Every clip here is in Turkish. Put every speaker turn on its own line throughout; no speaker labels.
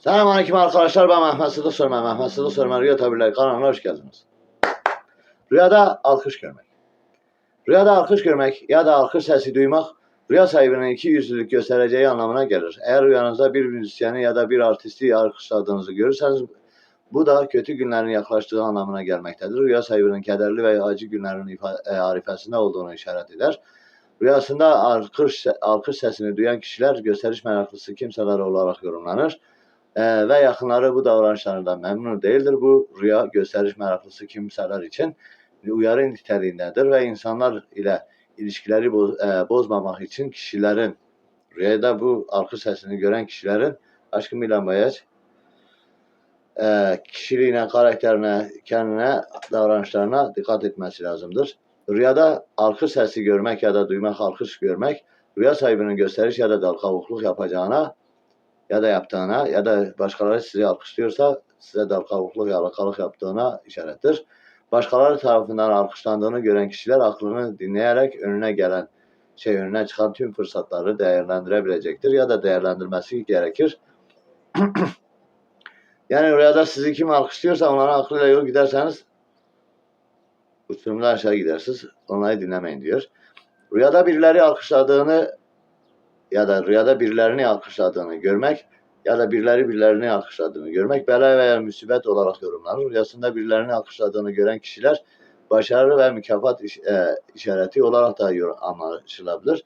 Selamünaleyküm arkadaşlar ben Mehmet Sıdık Sörmen. Mehmet Sıdık Sörmen Rüya Tabirleri kanalına hoş geldiniz. Rüyada alkış görmek. Rüyada alkış görmek ya da alkış sesi duymak rüya sahibinin iki yüzlülük göstereceği anlamına gelir. Eğer rüyanızda bir müzisyeni ya da bir artisti alkışladığınızı görürseniz bu da kötü günlerin yaklaştığı anlamına gelmektedir. Rüya sahibinin kederli ve acı günlerin e, arifesinde olduğunu işaret eder. Rüyasında alkış, alkış sesini duyan kişiler gösteriş meraklısı kimseler olarak yorumlanır. Ee, ve yakınları bu davranışlarından memnun değildir. Bu rüya gösteriş meraklısı kimseler için bir uyarı niteliğindedir ve insanlar ile ilişkileri boz- e, bozmamak için kişilerin rüyada bu alkış sesini gören kişilerin aşkı Milan Bayaç e, kişiliğine, karakterine, kendine, davranışlarına dikkat etmesi lazımdır. Rüyada alkış sesi görmek ya da duymak, alkış görmek, rüya sahibinin gösteriş ya da dalkavukluk yapacağına ya da yaptığına ya da başkaları sizi alkışlıyorsa size dalkavukluk, yalakalık yaptığına işarettir. Başkaları tarafından alkışlandığını gören kişiler aklını dinleyerek önüne gelen şey önüne çıkan tüm fırsatları değerlendirebilecektir ya da değerlendirmesi gerekir. yani rüyada sizi kim alkışlıyorsa onların aklıyla yol giderseniz uçurumda aşağı gidersiniz. Onları dinlemeyin diyor. Rüyada birileri alkışladığını ya da rüyada birilerini alkışladığını görmek ya da birileri birilerini alkışladığını görmek bela veya musibet olarak yorumlanır. Rüyasında birilerini alkışladığını gören kişiler başarı ve mükafat iş- e, işareti olarak da anlaşılabilir.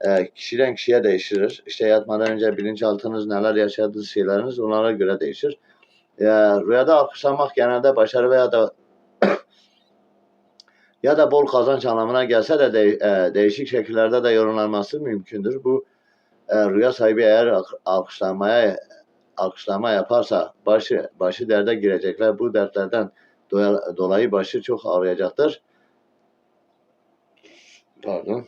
E, kişiden kişiye değişir. İşte yatmadan önce bilinçaltınız neler yaşadığı şeyleriniz onlara göre değişir. E, rüyada alkışlanmak genelde başarı veya da ya da bol kazanç anlamına gelse de, de- e, değişik şekillerde de yorumlanması mümkündür. Bu e, rüya sahibi eğer alk- alkışlanmaya alkışlama yaparsa başı başı derde girecek ve bu dertlerden dolayı başı çok ağrıyacaktır. Pardon.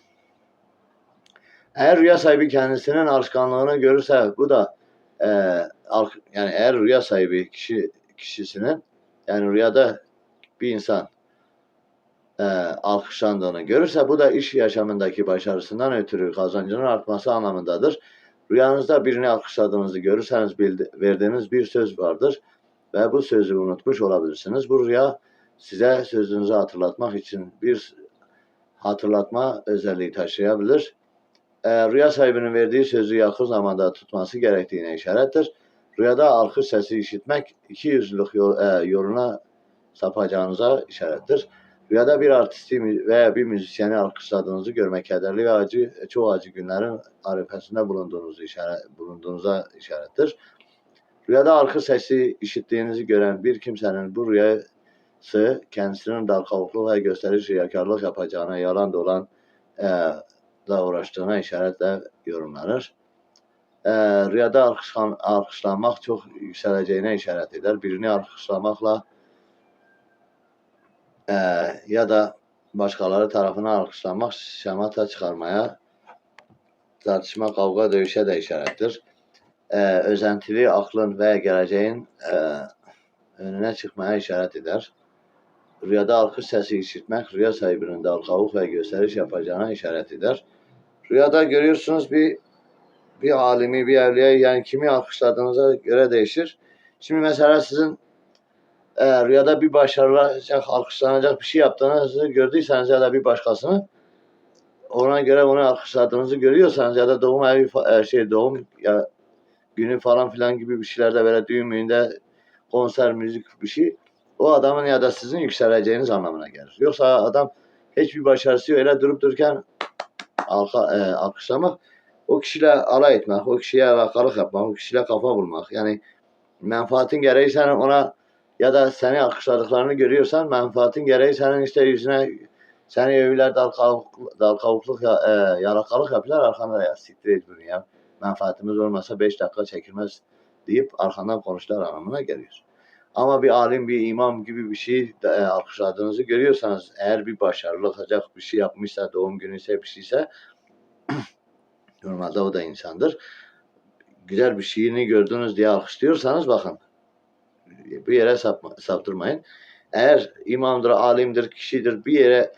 Eğer rüya sahibi kendisinin alışkanlığını görürse bu da e, yani eğer rüya sahibi kişi kişisinin yani rüyada bir insan e, alkışlandığını görürse bu da iş yaşamındaki başarısından ötürü kazancının artması anlamındadır. Rüyanızda birini alkışladığınızı görürseniz bildi- verdiğiniz bir söz vardır ve bu sözü unutmuş olabilirsiniz. Bu rüya size sözünüzü hatırlatmak için bir hatırlatma özelliği taşıyabilir. E, rüya sahibinin verdiği sözü yakın zamanda tutması gerektiğine işarettir. Rüyada alkış sesi işitmek iki yüzlülük yol, e, yoluna sapacağınıza işarettir. Rüyada bir artisti veya bir müzisyeni alkışladığınızı görmek kederli ve acı, çok acı günlerin arifesinde bulunduğunuzu işaret, bulunduğunuza işarettir. Rüyada alkış sesi işittiğinizi gören bir kimsenin bu rüyası kendisinin dalkavukluk ve gösteriş riyakarlık yapacağına yalan dolan e, da uğraştığına işaretle yorumlanır. E, rüyada alkışlan, alkışlanmak çok yükseleceğine işaret eder. Birini alkışlamakla e, ya da başkaları tarafından alkışlanmak şamata çıkarmaya, tartışma, kavga, dövüşe de işarettir. E, özentili aklın ve geleceğin e, önüne çıkmaya işaret eder. Rüyada alkış sesi işitmek, rüya sahibinin dalgavuk ve gösteriş yapacağına işaret eder. Rüyada görüyorsunuz bir bir alimi, bir evliya yani kimi alkışladığınıza göre değişir. Şimdi mesela sizin e, rüyada bir başarılacak, alkışlanacak bir şey yaptığınızı gördüyseniz ya da bir başkasını ona göre onu alkışladığınızı görüyorsanız ya da doğum evi e, şey doğum ya günü falan filan gibi bir şeylerde böyle düğün müğünde konser, müzik bir şey o adamın ya da sizin yükseleceğiniz anlamına gelir. Yoksa adam hiçbir başarısı yok öyle durup dururken alka, e, alkışlamak o kişiyle alay etmek, o kişiye alakalık yapmak, o kişiyle kafa bulmak. Yani menfaatin gereği sen ona ya da seni alkışladıklarını görüyorsan menfaatin gereği senin işte yüzüne seni övüler dal, kavuk- dal kavukluk ya, e, yalakalık yapıyorlar arkanda ya siktir et bunu ya. Menfaatimiz olmasa 5 dakika çekilmez deyip arkandan konuşlar anlamına geliyor. Ama bir alim, bir imam gibi bir şey e, alkışladığınızı görüyorsanız eğer bir başarılı olacak bir şey yapmışsa, doğum günü ise bir şeyse normalde o da insandır. Güzel bir şeyini gördünüz diye alkışlıyorsanız bakın bir yere sapma, saptırmayın. Eğer imamdır, alimdir, kişidir bir yere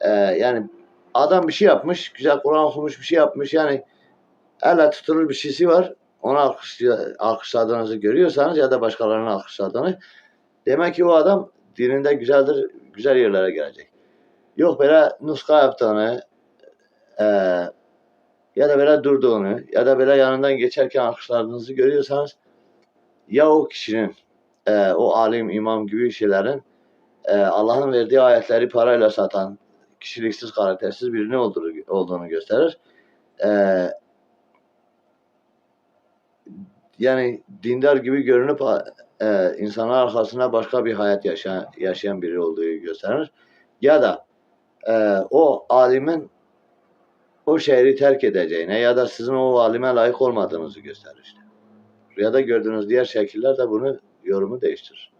e, yani adam bir şey yapmış, güzel Kur'an okumuş bir şey yapmış yani elle tutulur bir şeysi var. onu alkışladığınızı görüyorsanız ya da başkalarının alkışladığını demek ki o adam dininde güzeldir, güzel yerlere gelecek. Yok böyle nuska yaptığını e, ya da böyle durduğunu ya da böyle yanından geçerken alkışladığınızı görüyorsanız ya o kişinin e, o alim, imam gibi şeylerin e, Allah'ın verdiği ayetleri parayla satan kişiliksiz, karaktersiz birini olduğunu, gösterir. E, yani dindar gibi görünüp e, insanlar arkasında başka bir hayat yaşayan, yaşayan biri olduğu gösterir. Ya da e, o alimin o şehri terk edeceğine ya da sizin o alime layık olmadığınızı gösterir işte. Rüyada gördüğünüz diğer şekiller de bunu yorumu değiştirir.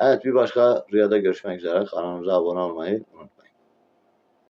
Evet bir başka rüyada görüşmek üzere. Kanalımıza abone olmayı unutmayın.